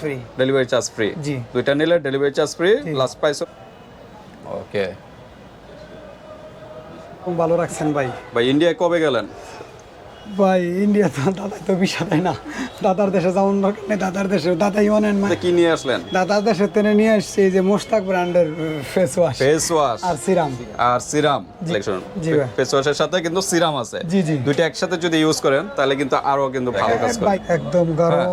Free delivery charge free জি। দুইটা নিলে delivery charge free price okay ভালো রাখছেন ভাই। ভাই ইন্ডিয়ায় কবে গেলেন? ভাই ইন্ডিয়া তো দাদাই তো না? দাদার দেশে যেমন দরকার নেই দাদার দেশে দাদাই অনেন তো কি নিয়ে আসলেন? দাদার দেশে টেনে নিয়ে আসছে এই যে মোস্তাক ব্র্যান্ডের ফেস ওয়াশ ফেস ওয়াশ আর সিরাম। আর সিরাম কালেকশন জি ভাই। ফেস ওয়াশের সাথে কিন্তু সিরাম আছে। জি, জি। দুইটা একসাথে যদি ইউজ করেন তাহলে কিন্তু আরও কিন্তু ভালো কাজ করে। ভাই একদম গরম।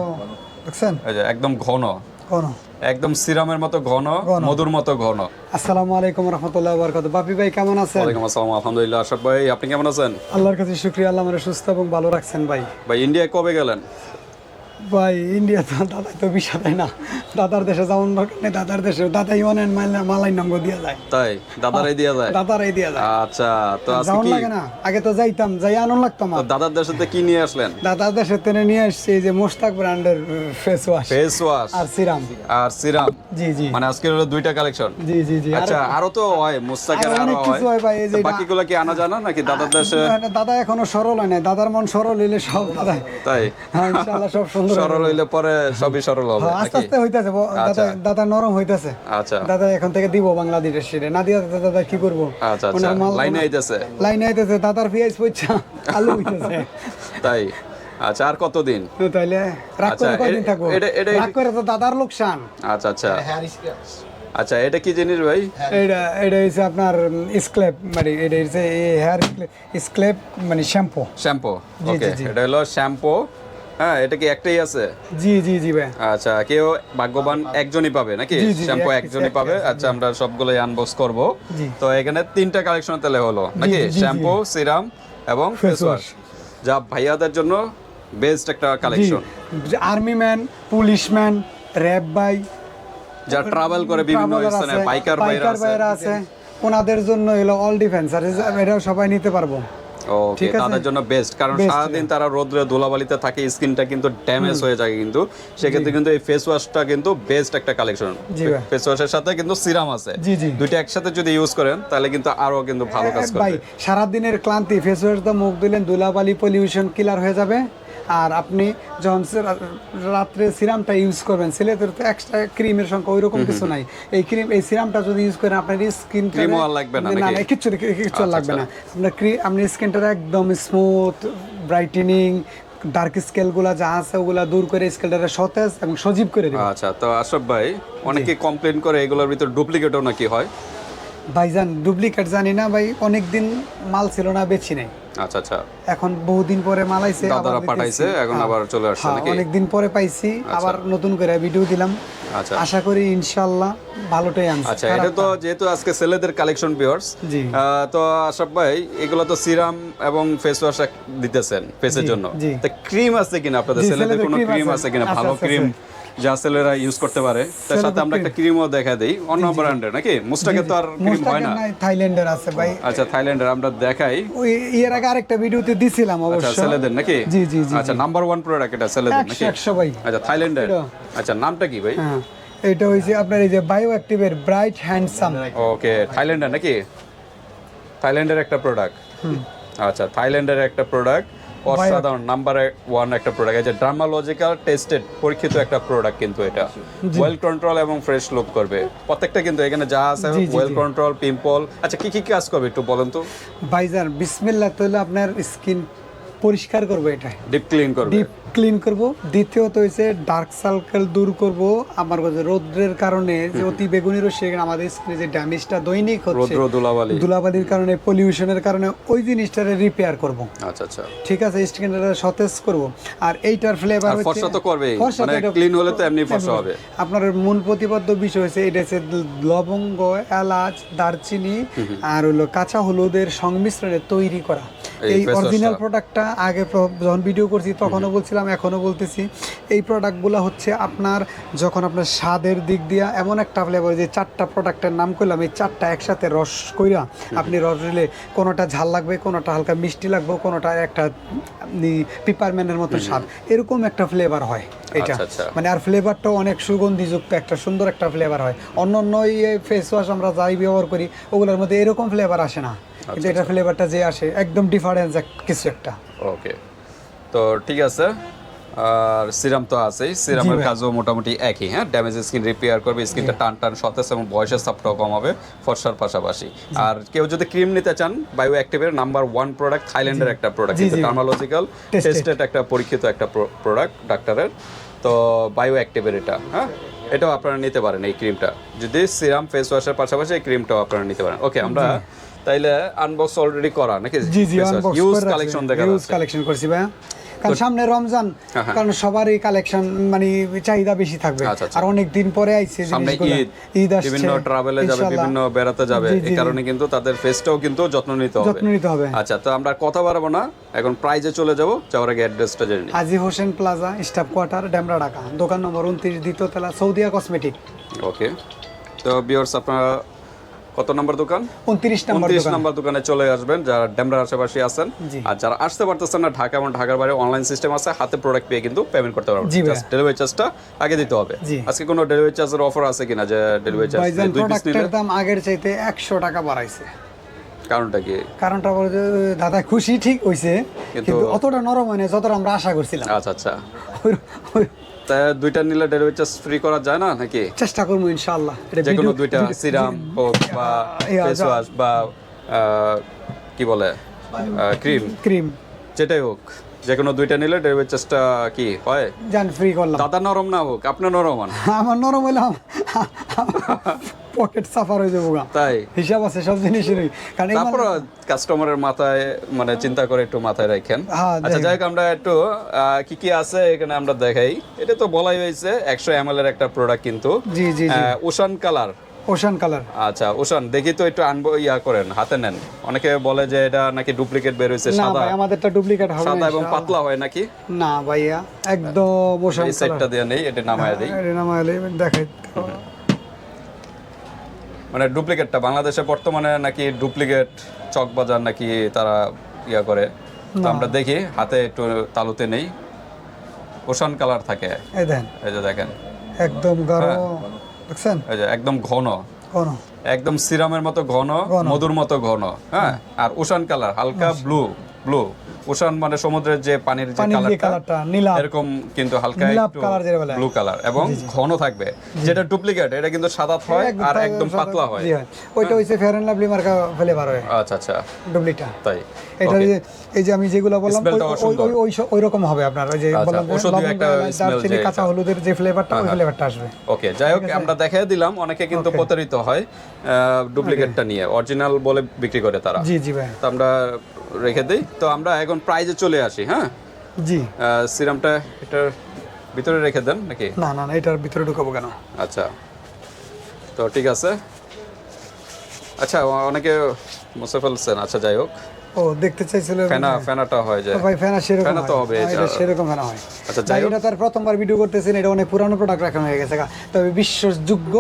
দেখছেন? একদম ঘন। ঘন। একদম সিরামের মতো ঘন। মধুর মতো ঘন। আসসালামু আলাইকুম রহমতুল্লাহ বরকত বাপি ভাই কেমন আছেন? ওয়ালাইকুম আসসালাম আলহামদুলিল্লাহ। আশরাফ ভাই আপনি কেমন আছেন? আল্লাহর কাছে শুকরিয়া আল্লাহ আমার সুস্থ এবং ভালো রাখছেন ভাই। ভাই ইন্ডিয়ায় কবে গেলেন? ভাই ইন্ডিয়া তো দাদাই তো বিষা দেয় না। দাদার দেশে যেমন দরকার নেই দাদার দেশে দাদাই মাইলা মালাই নঙ্গ দিয়ে যায়। তাই? দাদারাই দিয়া যায়? দাদারাই দিয়ে যায়। আচ্ছা তো আজকে কি? লাগে না আগে তো যাইতাম যাই আনন্দ লাগতো তো আমার দাদার দেশে কি নিয়ে আসলেন? দাদার দেশে টেনে নিয়ে আসছে এই যে মোস্তাক ব্র্যান্ডের ফেস ওয়াশ ফেস ওয়াশ আর সিরাম আর সিরাম জি জি। মানে আজকে হলো দুইটা কালেকশন জি জি জি। আচ্ছা আরও তো হয় মুস্তাকের আরও আরও অনেক কিছু হয়। ভাই, এই যে বাকিগুলো কি আনা জানা নাকি দাদার দেশে? দাদা এখনও সরল হয় নাই দাদার মন সরল হইলে সব দাদা তাই? হ্যাঁ ইনশাআল্লাহ সব সুন্দর। সরল হইলে পরে সবই সরল হবে হ্যাঁ, আস্তে আস্তে হইতাছে দাদা আচ্ছা। দাদা নরম হইতাছে। আচ্ছা। দাদা এখন থেকে দিব বাংলাদেশের সিরে। না দিয়া দাদা দাদা কি করব? আচ্ছা আচ্ছা। লাইনে আইতেছে। লাইনে আইতেছে দাদার পেঁয়াজ পয়সা আলু হইতেছে। তাই? আচ্ছা আর কতদিন? তাইলে রাগ আচ্ছা, করে কয়দিন থাকব? এটা- এটা- রাগ করে তো দাদার লোকসান। আচ্ছা আচ্ছা। আচ্ছা এটা কি জিনিস ভাই? এটা এটা হচ্ছে আপনার স্ক্লেপ মানে এটা হচ্ছে হেয়ার স্ক্লেপ মানে শ্যাম্পু। শ্যাম্পু ওকে জি, জি। এটা হলো শ্যাম্পু হ্যাঁ এটা কি একটাই আছে? জি জি জি ভাই। আচ্ছা কেউ ভাগ্যবান একজনই পাবে নাকি? শ্যাম্পু একজনই পাবে। আচ্ছা আমরা সবগুলোই আনবক্স করব। তো এখানে তিনটা কালেকশন তাহলে হলো নাকি? শ্যাম্পু সিরাম এবং ফেস ওয়াশ। যা ভাইয়াদের জন্য বেস্ট একটা collection army man police man RAB by যা ট্রাভেল করে বিভিন্ন স্থানে বাইকার বাইরা আছে। ওনাদের জন্য এলো অল ডিফেন্স আর এটাও সবাই নিতে পারব। ওকে তাদের জন্য বেস্ট কারণ সারাদিন তারা রোদ্রে ধুলাবালিতে থাকে স্কিনটা কিন্তু ড্যামেজ হয়ে যায় কিন্তু। সেক্ষেত্রে কিন্তু এই ফেস ওয়াশটা কিন্তু বেস্ট একটা কালেকশন। ফেস ওয়াশের সাথে কিন্তু সিরাম আছে। দুইটা একসাথে যদি ইউজ করেন তাহলে কিন্তু আরও কিন্তু ভালো কাজ ভাই সারাদিনের ক্লান্তি ফেস ওয়াশ দিয়ে মুখ দিলেন ধুলাবালি পলিউশন কিলার হয়ে যাবে। আর আপনি যখন রাত্রে সিরামটা ইউজ করবেন ছেলেদের তো এক্সট্রা ক্রিমের সংখ্যা ওই রকম কিছু নাই। এই ক্রিম এই সিরামটা যদি ইউজ করেন আপনার স্কিন লাগবে না নাকি? কিচ্ছু কিচ্ছু আচ্ছা, লাগবে না। আপনার আপনার স্কিনটা একদম স্মুথ ব্রাইটেনিং ডার্ক স্কেলগুলা যা আছে ওগুলা দূর করে স্কেলটা সতেজ এবং সজীব করে দেবে আচ্ছা তো আশরাফ ভাই অনেকে কমপ্লেন করে এগুলোর ভিতর ডুপ্লিকেটও নাকি হয়? ভাইজান ডুপ্লিকেট জানি না ভাই অনেক দিন মাল ছিল না বেছি নেই। আচ্ছা আচ্ছা। এখন বহুদিন পরে মাল আইছে আবার দাদারা পাঠাইছে এখন হ্যাঁ। আবার চলে আসছে হ্যাঁ, নাকি? অনেকদিন পরে পাইছি আবার নতুন করে ভিডিও দিলাম। আচ্ছা। আশা করি ইনশাআল্লাহ ভালোটাই আনছে। আচ্ছা এটা তো যেহেতু আজকে ছেলেদের কালেকশন পিওর্স জি। তো আশরাফ ভাই এগুলো তো সিরাম এবং ফেস ওয়াশ দিতেছেন ফেসের জন্য। তা ক্রিম আছে কিনা আপনাদের ছেলেদের কোনো ক্রিম। আছে। কিনা? ভালো ক্রিম যা ছেলেরা ইউজ করতে পারে। তার সাথে আমরা একটা ক্রিমও দেখা দেই অন্য ব্র্যান্ডের নাকি? মুস্তাকে তো আর ক্রিম হয় না। থাইল্যান্ডের আছে ভাই। আচ্ছা থাইল্যান্ডের আমরা দেখাই। ওই এর আগে আরেকটা ভিডিওতে দিছিলাম আচ্ছা অবশ্য। ছেলেদের নাকি? জি, জি, জি, আচ্ছা নাম্বার ওয়ান প্রোডাক্ট এটা ছেলেদের নাকি? একশো ভাই। আচ্ছা থাইল্যান্ডের। আচ্ছা নামটা কি ভাই? হ্যাঁ এটা হইছে আপনার এই যে বায়ো অ্যাক্টিভের ব্রাইট হ্যান্ডসাম ওকে থাইল্যান্ডের নাকি? থাইল্যান্ডের একটা প্রোডাক্ট আচ্ছা থাইল্যান্ডের একটা প্রোডাক্ট অসাধারণ নাম্বার ওয়ান একটা প্রোডাক্ট আছে ড্রামালজিক্যাল টেস্টেড পরীক্ষিত একটা প্রোডাক্ট কিন্তু এটা। ওয়েল কন্ট্রোল এবং ফ্রেশ লুক করবে। প্রত্যেকটা কিন্তু এখানে যা আছে ওয়েল কন্ট্রোল পিম্পল আচ্ছা কি কি কাজ করবে একটু বলেন তো? ভাইজান বিসমিল্লাহ তাহলে আপনার স্কিন পরিষ্কার করবে এটা ডিপ ক্লিন করবে। ডিপ ক্লিন করব। দ্বিতীয়ত হইছে ডার্ক সার্কেল দূর করব। আমার কাছে রৌদ্রের কারণে যে অতি বেগুনি রশ্মি আমাদের স্কিনে যে ড্যামেজটা দৈনিক হচ্ছে ধুলাবালির কারণে পলিউশনের কারণে ওই জিনিসটারে রিপেয়ার করব। আচ্ছা আচ্ছা। ঠিক আছে স্কিনটা সতেজ করব। আর এইটার ফ্লেভার আর ফর্সা তো করবেই। মানে ক্লিন হলে তো এমনি ফর্সা হবে। আপনার মূল প্রতিপাদ্য বিষয় হচ্ছে এটা হচ্ছে লবঙ্গ এলাচ দারচিনি আর হলো কাঁচা হলুদের সংমিশ্রণে তৈরি করা। এই অরিজিনাল। প্রোডাক্টটা আগে যখন ভিডিও করছি তখনও বলছিলাম এখনও বলতেছি এই প্রোডাক্টগুলো হচ্ছে আপনার যখন আপনার স্বাদের দিক দিয়ে এমন একটা ফ্লেভার যে চারটা প্রোডাক্টের নাম করলাম এই চারটা একসাথে রস কইরা আপনি রস দিলে কোনোটা ঝাল লাগবে কোনোটা হালকা মিষ্টি লাগবে কোনোটা একটা পিপারম্যানের মতো স্বাদ। এরকম একটা ফ্লেভার হয় এটা। আচ্ছা, আচ্ছা। মানে আর ফ্লেভারটাও অনেক সুগন্ধিযুক্ত একটা সুন্দর একটা ফ্লেভার হয়। অন্য অন্য ফেস ওয়াশ আমরা যাই ব্যবহার করি ওগুলোর মধ্যে এরকম ফ্লেভার আসে না। আচ্ছা, কিন্তু এটা ফ্লেভারটা যে আসে একদম ডিফারেন্স কিছু একটা। ওকে। তো ঠিক আছে আর সিরাম তো আছেই। সিরামের কাজও মোটামুটি একই হ্যাঁ? ড্যামেজ স্কিন রিপেয়ার করবে স্কিনটা টান টান সতেজ এবং বয়সের চাপটাও কমাবে ফর্সার পাশাপাশি। আর কেউ যদি ক্রিম নিতে চান বায়ো অ্যাক্টিভের নাম্বার ওয়ান প্রোডাক্ট থাইল্যান্ডের একটা প্রোডাক্ট Tested। টেস্টেড একটা পরীক্ষিত একটা প্রোডাক্ট ডাক্তারের তো বায়ো অ্যাক্টিভের এটা হ্যাঁ? এটাও আপনারা নিতে পারেন এই ক্রিমটা যদি সিরাম ফেস ওয়াশের পাশাপাশি এই ক্রিমটাও আপনারা নিতে পারেন। ওকে আমরা তাইলে আনবক্স অলরেডি করা নাকি? জি জি আনবক্স ইউজ কালেকশন দেখা ইউজ কালেকশন করছি ভাই কারণ সামনে রমজান। কারণ সবারই কালেকশন মানে চাহিদা বেশি থাকবে। আচ্ছা, আচ্ছা। আর অনেক দিন পরে আইছে ঈদ ঈদ আসছে বিভিন্ন ট্রাভেলে যাবে বিভিন্ন বেড়াতে যাবে। এই কারণে কিন্তু তাদের ফেসটাও কিন্তু যত্ন নিতে হবে। যত্ন নিতে হবে। আচ্ছা তো আমরা কথা বাড়াবো না। এখন প্রাইজে চলে যাব। যাওয়ার আগে অ্যাড্রেসটা জেনে নিই। Haji Hossain plaza staff quarter Demra Dhaka. দোকান নম্বর উনত্রিশ দ্বিতীয় তলা সৌদিয়া কসমেটিক ওকে তো বিয়ার্স আপনারা কত নম্বর দোকান? উনত্রিশ নম্বর উনত্রিশ নম্বর দোকানে চলে আসবেন যারা ডেমরার আশেপাশে আছেন। আর যারা আসতে পারতেছেন না ঢাকা এবং ঢাকার বাইরে অনলাইন সিস্টেম আছে হাতে প্রোডাক্ট পেয়ে কিন্তু পেমেন্ট করতে পারবেন। ডেলিভারি চার্জটা আগে দিতে হবে। আজকে কোনো ডেলিভারি চার্জের অফার আছে কিনা যে ডেলিভারি চার্জ দুই পিস নিলে? দাম আগের চাইতে একশো টাকা বাড়াইছে। কারণটা কি? কারণটা বলে দাদা খুশি ঠিক হইছে কিন্তু- অতটা নরম হয় না যতটা আমরা আশা করছিলাম। আচ্ছা আচ্ছা। দুইটা নিলে ডেলিভারি চার্জ ফ্রি করা যায় না নাকি? চেষ্টা করব ইনশাআল্লাহ। যে কোনো দুইটা সিরাম হোক বা ফেস ওয়াশ বা কি বলে? ক্রিম ক্রিম যেটাই হোক যে কোনো দুইটা নিলে ডেলিভারি চার্জটা কি হয়? জান ফ্রি করলাম। দাদা নরম না হোক আপনি নরম হন। আমার নরম হইলাম। পকেট সাফার হয়ে যাব তাই? হিসাব আছে সব জিনিসেরই। কারণ তারপর কাস্টমারের মাথায় মানে চিন্তা করে একটু মাথায় রাখেন। হ্যাঁ, আচ্ছা যাই আমরা একটু কি কি আছে এখানে আমরা দেখাই। এটা তো বলাই হয়েছে একশো এম এর একটা প্রোডাক্ট কিন্তু। জি জি ওশান কালার ওশান কালার আচ্ছা ওশান দেখি তো একটু আনব ইয়া করেন হাতে নেন। অনেকে বলে যে এটা নাকি ডুপ্লিকেট বের হয়েছে সাদা। ভাই আমাদেরটা ডুপ্লিকেট হবে সাদা এবং পাতলা হয় নাকি? না ভাইয়া একদম ওশান এই সেটটা কালার দিয়ে নেই এটা নামায় দিই। এটা নামাইলে দেখাই। মানে ডুপ্লিকেটটা বাংলাদেশে বর্তমানে নাকি ডুপ্লিকেট চক বাজার নাকি তারা ইয়া করে? তো আমরা দেখি হাতে একটু তালুতে নেই। ওশান কালার থাকে। এই যে দেখেন। একদম হ্যাঁ। দেখছেন? এই যে একদম ঘন। কোন একদম সিরামের মতো ঘন ঘন। মধুর মতো ঘন। হ্যাঁ। আর ওশান কালার হালকা ব্লু। ব্লু। ওশান মানে সমুদ্রের যে পানির যে কালারটা নীলা। এরকম কিন্তু হালকা একটু বলে। কালার এবং ঘন থাকবে। যেটা ডুপ্লিকেট এটা কিন্তু সাদা হয় আর একদম পাতলা হয়। ওইটা হইছে ফেয়ার এন্ড লাভলি মার্কা ফ্লেভার হয়। আচ্ছা আচ্ছা। ডুপ্লিটা তাই। এটা যে এই যে আমি যেগুলো বললাম ওই- ওই- ওই রকম হবে আপনার। ওই যে আচ্ছা, বললাম লবঙ্গ, একটা দারচিনি যে কাঁচা হলুদের যে ফ্লেভারটা ওই ফ্লেভারটা আসবে। ওকে যাই হোক আমরা দেখাই দিলাম। অনেকে কিন্তু প্রতারিত হয় ডুপ্লিকেটটা নিয়ে অরিজিনাল বলে বিক্রি করে তারা। জি জি ভাই। তো আমরা রেখে দিই। তো আমরা এখন প্রাইজে চলে আসি হ্যাঁ? জি। সিরামটা এটার ভিতরে রেখে দেন নাকি? না না না এটার ভিতরে ঢুকাবো কেন? আচ্ছা। তো ঠিক আছে। আচ্ছা অনেকে মুছে ফেলছেন আচ্ছা যাই হোক। ও দেখতে চাইছিল ফেনা ফেনাটা হয় যে তো ভাই ফেনা সেরকম ফেনা তো হবে, এটা সেরকম ফেনা হয়। আচ্ছা, যাই এটা তার প্রথমবার ভিডিও করতেছেন এটা অনেক পুরানো প্রোডাক্ট রাখানো হয়ে গেছে তবে বিশ্বাসযোগ্য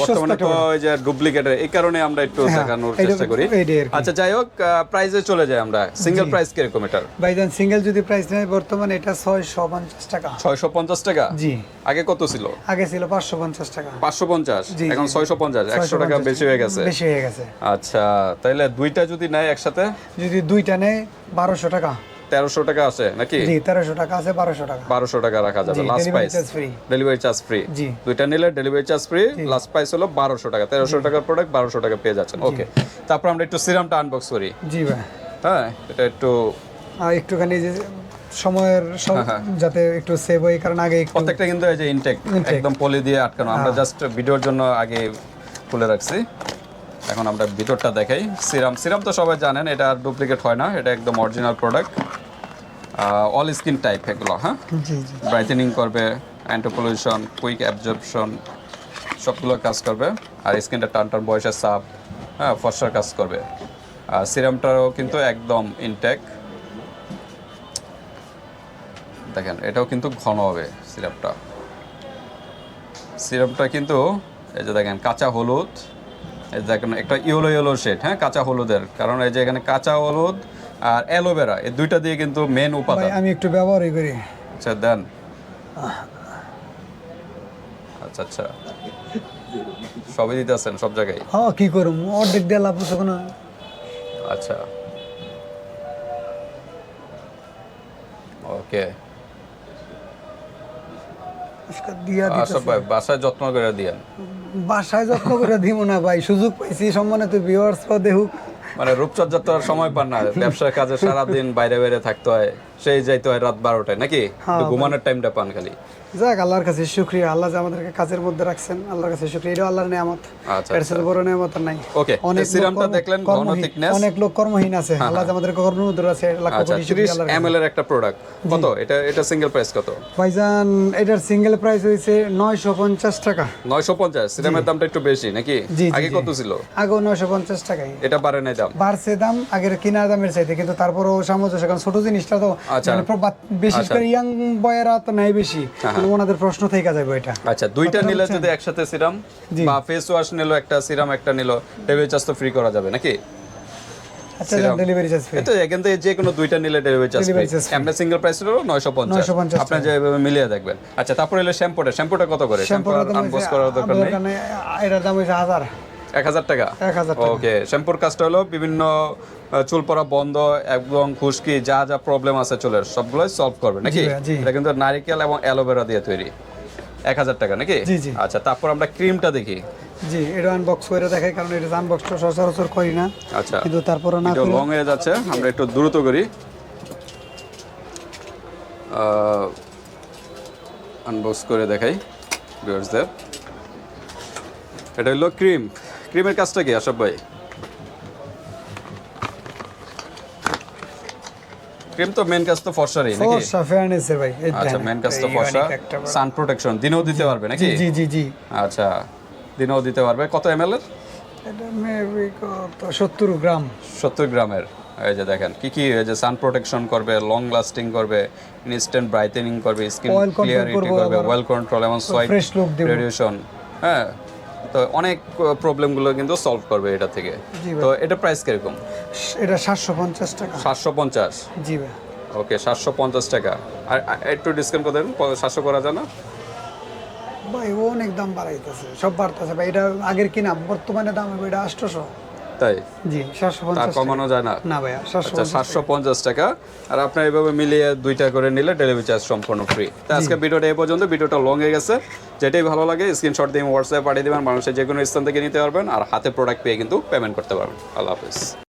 বর্তমানে তো ওই যে ডুপ্লিকেটের এই কারণে আমরা একটু হ্যাঁ, দেখানোর চেষ্টা করি। কি। আচ্ছা যাই হোক প্রাইজে চলে যাই আমরা। সিঙ্গেল প্রাইস কীরকম এটার? ভাইজান সিঙ্গেল যদি প্রাইস নেয় বর্তমানে এটা ছয়শো পঞ্চাশ টাকা। ছয়শো পঞ্চাশ টাকা? জি। আগে কত ছিল? আগে ছিল পাঁচশো পঞ্চাশ টাকা। পাঁচশো পঞ্চাশ জি, এখন জি। ছয়শো পঞ্চাশ একশো টাকা বেশি হয়ে গেছে। বেশি হয়ে গেছে। আচ্ছা তাইলে দুইটা যদি নেয় একসাথে? যদি দুইটা নেয় বারোশো টাকা। তেরোশো টাকা আছে নাকি? জি তেরোশো টাকা আছে বারোশো টাকা। বারোশো টাকা রাখা যাবে last price delivery charge free জি। দুইটা নিলে delivery charge free last price হলো বারোশো টাকা। তেরোশো টাকার প্রোডাক্ট বারোশো টাকা পেয়ে যাচ্ছেন। ওকে তারপর আমরা একটু সিরামটা আনবক্স করি। জি ভাই। হ্যাঁ এটা একটু একটুখানি যে সময়ের সব হ্যাঁ, যাতে একটু সেভ হয় কারণ আগে প্রত্যেকটা কিন্তু এই যে ইনটেক একদম পলি দিয়ে আটকানো। আমরা হ্যাঁ। জাস্ট ভিডিওর জন্য আগে খুলে রাখছি। এখন আমরা ভিতরটা দেখাই। সিরাম সিরাম তো সবাই জানেন এটা ডুপ্লিকেট হয় না এটা একদম original product all skin type এগুলো হ্যাঁ? ব্রাইটেনিং করবে অ্যান্টোপলিউশন কুইক অ্যাবজর্পশন সবগুলো কাজ করবে। আর স্কিনটা টান টান বয়সের সাপ হ্যাঁ ফর্সার কাজ করবে। আর সিরামটাও কিন্তু একদম ইনটেক দেখেন এটাও কিন্তু ঘন হবে সিরাপটা সিরাপটা কিন্তু এই যে দেখেন কাঁচা হলুদ। দেখেন একটা ইয়েলো ইয়েলো শেড হ্যাঁ কাঁচা হলুদের। কারণ এই যে এখানে কাঁচা হলুদ আর অ্যালোভেরা এই দুইটা দিয়ে কিন্তু মেন উপাদান। আমি একটু ব্যবহারই করি। আচ্ছা দেন। আচ্ছা আচ্ছা। সবই দিতেছেন সব জায়গায়? হ্যাঁ কি করুম? অর্ধেক দিয়ে লাভ হচ্ছে না আচ্ছা। ওকে। পুরস্কার দিয়া দিতেছে। ভাই বাসায় যত্ন করে দিয়েন। বাসায় যত্ন করে দিব না ভাই সুযোগ পাইছি সম্মানিত ভিউয়ার্সরাও দেখুক। মানে রূপচর্চা তো আর সময় পান না ব্যবসার কাজে সারাদিন বাইরে বাইরে থাকতে হয় সেই যাইতে হয় রাত বারোটায় নাকি? হ্যাঁ, ঘুমানোর টাইমটা পান খালি। যাক আল্লাহর কাছে শুক্রিয়া। আল্লাহ যে আমাদেরকে কাজের মধ্যে রাখছেন আল্লাহর কাছে শুক্রিয়া। এটা আল্লাহর নিয়ামত। আচ্ছা, এর সাথে বড় নিয়ামত নাই। ওকে অনেক সিরামটা দেখলেন ঘন কর্মহীন- অনেক লোক কর্মহীন আছে। আল্লাহ যে আমাদেরকে কর্মের মধ্যে আছে লাখ আচ্ছা কোটি শুক্রিয়া আল্লাহর কাছে। এম এর একটা প্রোডাক্ট কত? এটা এটা সিঙ্গেল প্রাইস কত? ভাইজান এটার সিঙ্গেল প্রাইস নয়শো পঞ্চাশ টাকা। নয়শো পঞ্চাশ সিরামের দামটা একটু বেশি নাকি? আগে কত ছিল? আগে নয়শো পঞ্চাশ টাকাই এটা বাড়ে নাই দাম। বাড়ছে দাম আগের কিনার দামের চাইতে কিন্তু তারপরেও সামঞ্জস্য কারণ ছোট জিনিসটা তো আচ্ছা। মানে বিশেষ করে ইয়াং বয়েরা তো নেয় বেশি। ওনাদের প্রশ্ন থেকে যাবে এটা। আচ্ছা দুইটা নিলে যদি একসাথে সিরাম বা ফেস ওয়াশ নিলো একটা সিরাম একটা নিলো ডেলিভারি চার্জ তো ফ্রি করা যাবে নাকি? আচ্ছা ডেলিভারি চার্জ ফ্রি এটা এখান থেকে যে কোনো দুইটা নিলে ডেলিভারি চার্জ ফ্রি আমরা সিঙ্গেল প্রাইস হলো নয়শো পঞ্চাশ। 950 আপনি মিলিয়ে দেখবেন। আচ্ছা তারপরে এলো শ্যাম্পুটা। শ্যাম্পুটা কত করে? শ্যাম্পু আনবক্স করার দরকার নেই। এটার দাম হইছে হাজার। এক হাজার টাকা? ওকে শ্যাম্পুর কাজটা হলো বিভিন্ন চুল পড়া বন্ধ এবং খুশকি যা যা প্রবলেম আছে চুলের সবগুলোই সলভ করবে নাকি। এটা কিন্তু নারিকেল এবং অ্যালোভেরা দিয়ে তৈরি। এক হাজার টাকা নাকি। আচ্ছা তারপর আমরা ক্রিমটা দেখি। জি এটা আনবক্স করে দেখাই কারণ এটা আনবক্সটা সচরাচর করি না। আচ্ছা। কিন্তু তারপরে না একটু লং হয়ে যাচ্ছে আমরা একটু দ্রুত করি। আনবক্স করে দেখাই ভিউয়ার্সদের এটা হলো ক্রিম ক্রিমের কাজটা কি আশাফ ভাই? ক্রিম তো মেন কাজ তো ফর্সারই নাকি? ফর্সা ফেয়ারনেসের ভাই আচ্ছা মেন কাজ তো ফর্সা। সান প্রোটেকশন দিনেও দিতে পারবে নাকি? জি জি জি আচ্ছা দিনেও দিতে পারবে। কত এম এর? এটা মেবি কত? সত্তর গ্রাম। সত্তর গ্রামের। এই যে দেখেন কি কি এই যে সান প্রোটেকশন করবে লং লাস্টিং করবে ইনস্ট্যান্ট ব্রাইটেনিং করবে স্কিন ক্লিয়ারিটি করবে ওয়েল কন্ট্রোল এবং সোয়াইট fresh look দিবো। রেডিয়েশন হ্যাঁ তো অনেক প্রবলেমগুলো কিন্তু সলভ করবে এটা থেকে। তো এটা প্রাইস কীরকম? এটা সাতশো পঞ্চাশ টাকা। সাতশো পঞ্চাশ? জি ভাই। ওকে সাতশো পঞ্চাশ টাকা। আর একটু ডিসকাউন্ট করে দেবেন সাতশো করা যায় না? ভাই ও অনেক দাম বাড়াইতেছে সব বাড়তেছে ভাই। এটা আগের কিনা বর্তমানে দাম হবে এটা আটশোশো। তাই? জি সাতশো তার। কমানো যায় না? না ভাইয়া সাতশো আচ্ছা পঞ্চাশ টাকা। আর আপনার এইভাবে মিলিয়ে দুইটা করে নিলে ডেলিভারি চার্জ সম্পূর্ণ ফ্রি তো আজকে ভিডিওটা এই পর্যন্ত। ভিডিওটা লং হয়ে গেছে। যেটাই ভালো লাগে স্ক্রিনশট দিয়ে হোয়াটসঅ্যাপে পাঠিয়ে দেবেন। মানুষের যে কোনো স্থান থেকে নিতে পারবেন। আর হাতে প্রোডাক্ট পেয়ে কিন্তু পেমেন্ট করতে পারবেন। আল্লাহ হাফিজ।